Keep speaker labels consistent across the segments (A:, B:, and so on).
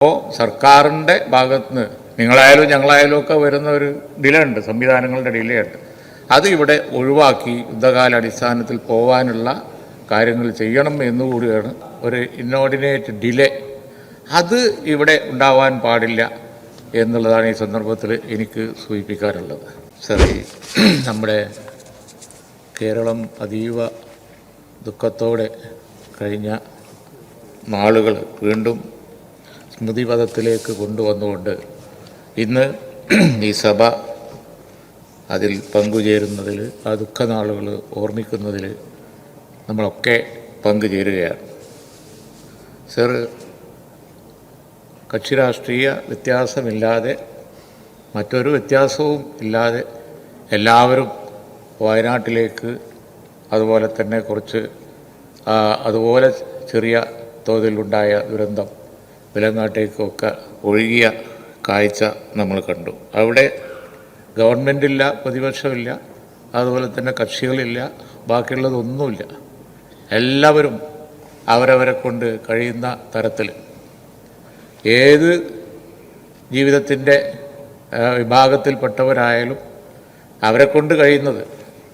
A: അപ്പോൾ സർക്കാരിന്റെ ഭാഗത്ത് നിന്ന് നിങ്ങളായാലും ഞങ്ങളായാലും ഒക്കെ വരുന്ന ഒരു ഡിലേ ഉണ്ട് സംവിധാനങ്ങളുടെ ഡിലേ ഉണ്ട് അത് ഇവിടെ ഒഴിവാക്കി യുദ്ധകാല അടിസ്ഥാനത്തിൽ പോകാനുള്ള കാര്യങ്ങൾ ചെയ്യണം എന്നുകൂടിയാണ് ഒരു ഇന്നോർഡിനേറ്റ് ഡിലേ. അത് ഇവിടെ ഉണ്ടാവാൻ പാടില്ല എന്നുള്ളതാണ് ഈ സന്ദർഭത്തിൽ എനിക്ക് സൂചിപ്പിക്കാറുള്ളത് സാറി നമ്മുടെ കേരളം അതീവ ദുഃഖത്തോടെ കഴിഞ്ഞ നാളുകൾ വീണ്ടും സ്മൃതിപഥത്തിലേക്ക് കൊണ്ടുവന്നുകൊണ്ട് ഇന്ന് ഈ സഭ അതിൽ പങ്കുചേരുന്നതിൽ ആ ദുഃഖനാളുകൾ ഓർമ്മിക്കുന്നതിൽ നമ്മളൊക്കെ പങ്കുചേരുകയാണ്. സർ കക്ഷി രാഷ്ട്രീയ വ്യത്യാസമില്ലാതെ മറ്റൊരു വ്യത്യാസവും ഇല്ലാതെ എല്ലാവരും വയനാട്ടിലേക്ക് അതുപോലെ തന്നെ കുറച്ച് അതുപോലെ ചെറിയ തോതിലുണ്ടായ ദുരന്തം വിലങ്ങാട്ടേക്കൊക്കെ ഒഴുകിയ കാഴ്ച നമ്മൾ കണ്ടു. അവിടെ ഗവൺമെന്റില്ല പ്രതിപക്ഷമില്ല അതുപോലെ തന്നെ കക്ഷികളില്ല ബാക്കിയുള്ളതൊന്നുമില്ല. എല്ലാവരും അവരവരെ കൊണ്ട് കഴിയുന്ന തരത്തിൽ. ഏത് ജീവിതത്തിന്റെ വിഭാഗത്തിൽപ്പെട്ടവരായാലും അവരെ കൊണ്ട് കഴിയുന്നത്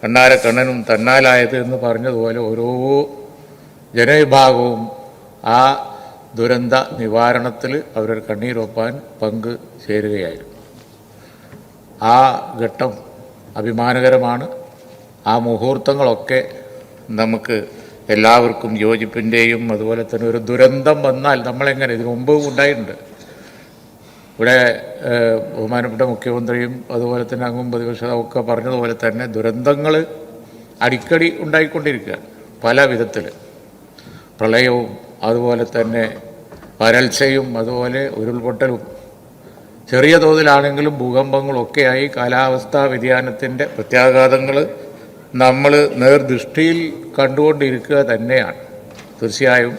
A: കണ്ണാര കണ്ണനും തന്നാലായത് എന്ന് പറഞ്ഞതുപോലെ ഓരോ ജനവിഭാഗവും ആ ദുരന്ത നിവാരണത്തിൽ അവരുടെ കണ്ണീരൊപ്പാൻ പങ്ക് ചേരുകയായിരുന്നു. ആ ഘട്ടം അഭിമാനകരമാണ്. ആ മുഹൂർത്തങ്ങളൊക്കെ നമുക്ക് എല്ലാവർക്കും യോജിപ്പിന്റെയും അതുപോലെ തന്നെ ഒരു ദുരന്തം വന്നാൽ നമ്മളെങ്ങനെ ഇതിനു മുമ്പ് ഉണ്ടായിട്ടുണ്ട്? ഇവിടെ ബഹുമാനപ്പെട്ട മുഖ്യമന്ത്രിയും അതുപോലെ തന്നെ അങ്ങും പ്രതിപക്ഷവും ഒക്കെ പറഞ്ഞതുപോലെ തന്നെ ദുരന്തങ്ങൾ അടിക്കടി ഉണ്ടായിക്കൊണ്ടിരിക്കുക പല വിധത്തിൽ പ്രളയവും അതുപോലെ തന്നെ വരൾച്ചയും അതുപോലെ ഉരുൾപൊട്ടലും. ചെറിയ തോതിലാണെങ്കിലും ഭൂകമ്പങ്ങളൊക്കെയായി കാലാവസ്ഥാ വ്യതിയാനത്തിന്റെ പ്രത്യാഘാതങ്ങൾ നമ്മൾ നേർദൃഷ്ടിയിൽ കണ്ടുകൊണ്ടിരിക്കുക തന്നെയാണ്. തീർച്ചയായും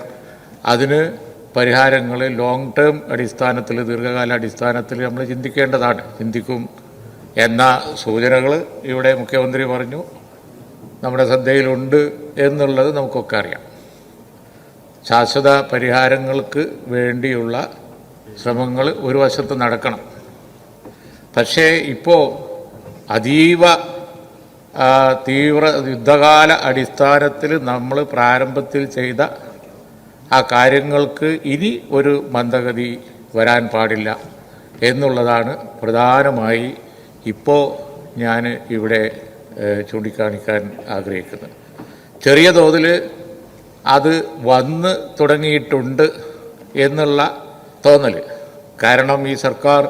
A: അതിന് പരിഹാരങ്ങൾ ലോങ് ടേം അടിസ്ഥാനത്തിൽ ദീർഘകാല അടിസ്ഥാനത്തിൽ നമ്മൾ ചിന്തിക്കേണ്ടതാണ്. ചിന്തിക്കും എന്ന സൂചനകൾ ഇവിടെ മുഖ്യമന്ത്രി പറഞ്ഞു. നമ്മുടെ ശ്രദ്ധയിലുണ്ട് എന്നുള്ളത് നമുക്കൊക്കെ അറിയാം. ശാശ്വത പരിഹാരങ്ങൾക്ക് വേണ്ടിയുള്ള ശ്രമങ്ങൾ ഒരു വശത്ത് നടക്കണം. പക്ഷേ ഇപ്പോൾ അതീവ തീവ്ര യുദ്ധകാല അടിസ്ഥാനത്തിൽ നമ്മൾ പ്രാരംഭത്തിൽ ചെയ്ത ആ കാര്യങ്ങൾക്ക് ഇനി ഒരു മന്ദഗതി വരാൻ പാടില്ല എന്നുള്ളതാണ് പ്രധാനമായി ഇപ്പോൾ ഞാൻ ഇവിടെ ചൂണ്ടിക്കാണിക്കാൻ ആഗ്രഹിക്കുന്നത്. ചെറിയ തോതിൽ അത് വന്ന് തുടങ്ങിയിട്ടുണ്ട് എന്നുള്ള തോന്നൽ കാരണം ഈ സർക്കാർ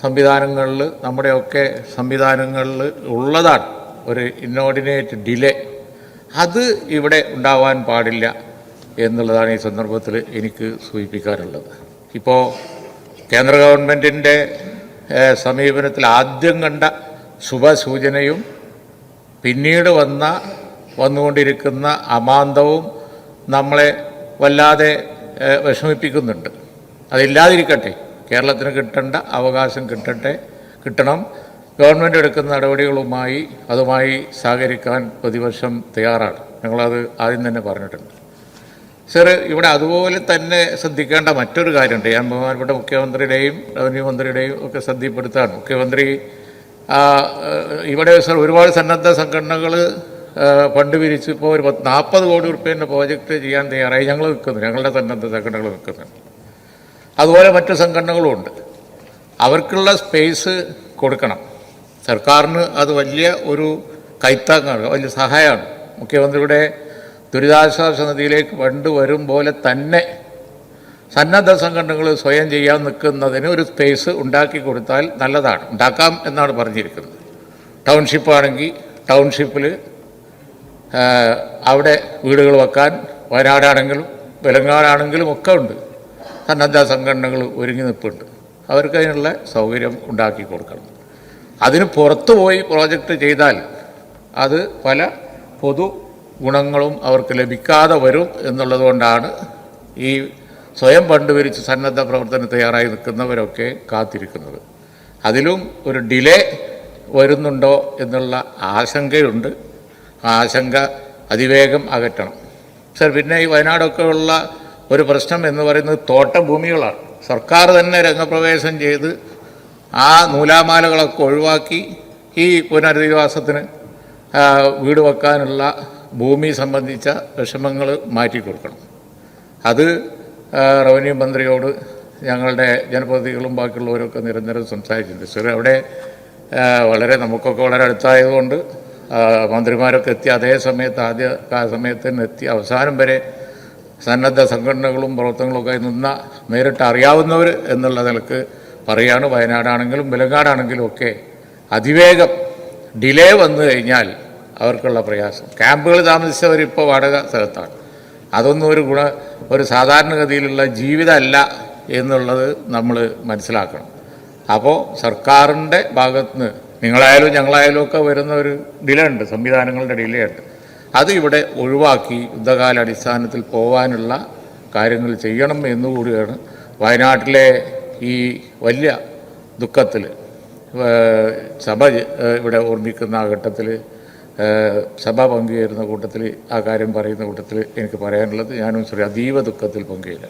A: സംവിധാനങ്ങളിൽ നമ്മുടെയൊക്കെ സംവിധാനങ്ങളിൽ ഉള്ളതാണ് ഒരു ഇന്നോർഡിനേറ്റ് ഡിലേ അത് ഇവിടെ ഉണ്ടാവാൻ പാടില്ല എന്നുള്ളതാണ് ഈ സന്ദർഭത്തിൽ എനിക്ക് സൂചിപ്പിക്കാനുള്ളത്. ഇപ്പോൾ കേന്ദ്ര ഗവൺമെന്റിന്റെ സമീപനത്തിൽ ആദ്യം കണ്ട ശുഭസൂചനയും പിന്നീട് വന്ന വന്നുകൊണ്ടിരിക്കുന്ന അമാന്തവും നമ്മളെ വല്ലാതെ വിഷമിപ്പിക്കുന്നുണ്ട്. അതില്ലാതിരിക്കട്ടെ. കേരളത്തിന് കിട്ടേണ്ട അവകാശം കിട്ടട്ടെ കിട്ടണം. ഗവൺമെന്റ് എടുക്കുന്ന നടപടികളുമായി അതുമായി സഹകരിക്കാൻ പ്രതിപക്ഷം തയ്യാറാണ്. ഞങ്ങളത് ആദ്യം തന്നെ പറഞ്ഞിട്ടുണ്ട്. സർ ഇവിടെ അതുപോലെ തന്നെ ശ്രദ്ധിക്കേണ്ട മറ്റൊരു കാര്യമുണ്ട്. ഞാൻ ബഹുമാനപ്പെട്ട മുഖ്യമന്ത്രിയുടെയും റവന്യൂ മന്ത്രിയുടെയും ഒക്കെ ശ്രദ്ധപ്പെടുത്താണ് മുഖ്യമന്ത്രി ഇവിടെ സർ ഒരുപാട് സന്നദ്ധ സംഘടനകൾ ഫണ്ട് പിരിച്ച് ഇപ്പോൾ ഒരു പത്ത് നാൽപ്പത് കോടി റുപ്യേന്റെ പ്രോജക്റ്റ് ചെയ്യാൻ തയ്യാറായി. ഞങ്ങൾ നിൽക്കുന്നു ഞങ്ങളുടെ സന്നദ്ധ സംഘടനകൾ നിൽക്കുന്നുണ്ട്. അതുപോലെ മറ്റു സംഘടനകളും ഉണ്ട്. അവർക്കുള്ള സ്പേസ് കൊടുക്കണം. സർക്കാരിന് അത് വലിയ ഒരു കൈത്താങ്ങാണ് വലിയ സഹായമാണ്. മുഖ്യമന്ത്രിയുടെ ദുരിതാശ്വാസ നിധിയിലേക്ക് ഫണ്ട് വരും പോലെ തന്നെ സന്നദ്ധ സംഘടനകൾ സ്വയം ചെയ്യാൻ നിൽക്കുന്നതിന് ഒരു സ്പേസ് ഉണ്ടാക്കി കൊടുത്താൽ നല്ലതാണ്. ഉണ്ടാക്കാം എന്നാണ് പറഞ്ഞിരിക്കുന്നത്. ടൗൺഷിപ്പാണെങ്കിൽ ടൗൺഷിപ്പിൽ അവിടെ വീടുകൾ വെക്കാൻ വയനാടാണെങ്കിലും വെലങ്ങാടാണെങ്കിലും ഒക്കെ ഉണ്ട്. സന്നദ്ധ സംഘടനകൾ ഒരുങ്ങി നിൽപ്പുണ്ട്. അവർക്ക് അതിനുള്ള സൗകര്യം ഉണ്ടാക്കി കൊടുക്കണം. അതിന് പുറത്തു പോയി പ്രോജക്റ്റ് ചെയ്താൽ അത് പല പൊതു ഗുണങ്ങളും അവർക്ക് ലഭിക്കാതെ വരും എന്നുള്ളതുകൊണ്ടാണ് ഈ സ്വയം ഫണ്ട് പിരിച്ച് സന്നദ്ധ പ്രവർത്തനം തയ്യാറായി നിൽക്കുന്നവരൊക്കെ കാത്തിരിക്കുന്നത്. അതിലും ഒരു ഡിലേ വരുന്നുണ്ടോ എന്നുള്ള ആശങ്കയുണ്ട്. ആ ആശങ്ക അതിവേഗം അകറ്റണം. സർ പിന്നെ ഈ വയനാടൊക്കെ ഉള്ള ഒരു പ്രശ്നം എന്ന് പറയുന്നത് തോട്ടഭൂമികളാണ്. സർക്കാർ തന്നെ രംഗപ്രവേശം ചെയ്ത് ആ നൂലാമാലകളൊക്കെ ഒഴിവാക്കി ഈ പുനരധിവാസത്തിന് വീട് വെക്കാനുള്ള ഭൂമി സംബന്ധിച്ച വിഷമങ്ങൾ മാറ്റി കൊടുക്കണം. അത് റവന്യൂ മന്ത്രിയോട് ഞങ്ങളുടെ ജനപ്രതിനിധികളും ബാക്കിയുള്ളവരൊക്കെ നിരന്തരം സംസാരിച്ചിട്ടുണ്ട്. സർ അവിടെ വളരെ നമുക്കൊക്കെ വളരെ അടുത്തായതുകൊണ്ട് മന്ത്രിമാരൊക്കെ എത്തി. അതേ സമയത്ത് ആദ്യ സമയത്ത് തന്നെ എത്തി. അവസാനം വരെ സന്നദ്ധ സംഘടനകളും പ്രവർത്തനങ്ങളൊക്കെ നിന്ന നേരിട്ട് അറിയാവുന്നവർ എന്നുള്ള നിലയ്ക്ക് പറയാണ്. വയനാടാണെങ്കിലും വിലങ്ങാടാണെങ്കിലും ഒക്കെ അതിവേഗം ഡിലേ വന്നു കഴിഞ്ഞാൽ അവർക്കുള്ള പ്രയാസം. ക്യാമ്പുകൾ താമസിച്ചവരിപ്പോൾ വാടക സ്ഥലത്താണ്. അതൊന്നും ഒരു ഗുണ ഒരു സാധാരണഗതിയിലുള്ള ജീവിതമല്ല എന്നുള്ളത് നമ്മൾ മനസ്സിലാക്കണം. അപ്പോൾ സർക്കാരിന്റെ ഭാഗത്തുനിന്ന് നിങ്ങളായാലും ഞങ്ങളായാലും ഒക്കെ വരുന്ന ഒരു ഡിലേ ഉണ്ട് സംവിധാനങ്ങളുടെ ഡിലേ ഉണ്ട് അത് ഇവിടെ ഒഴിവാക്കി യുദ്ധകാല അടിസ്ഥാനത്തിൽ പോകാനുള്ള കാര്യങ്ങൾ ചെയ്യണം എന്നുകൂടിയാണ് വയനാട്ടിലെ ഈ വലിയ ദുഃഖത്തിൽ സഭ ഇവിടെ ഓർമ്മിക്കുന്ന ആ ഘട്ടത്തിൽ സഭ പങ്കുചേരുന്ന കൂട്ടത്തിൽ ആ കാര്യം പറയുന്ന കൂട്ടത്തിൽ എനിക്ക് പറയാനുള്ളത് ഞാനും ശ്രീ അതീവ ദുഃഖത്തിൽ പങ്കുചേരാം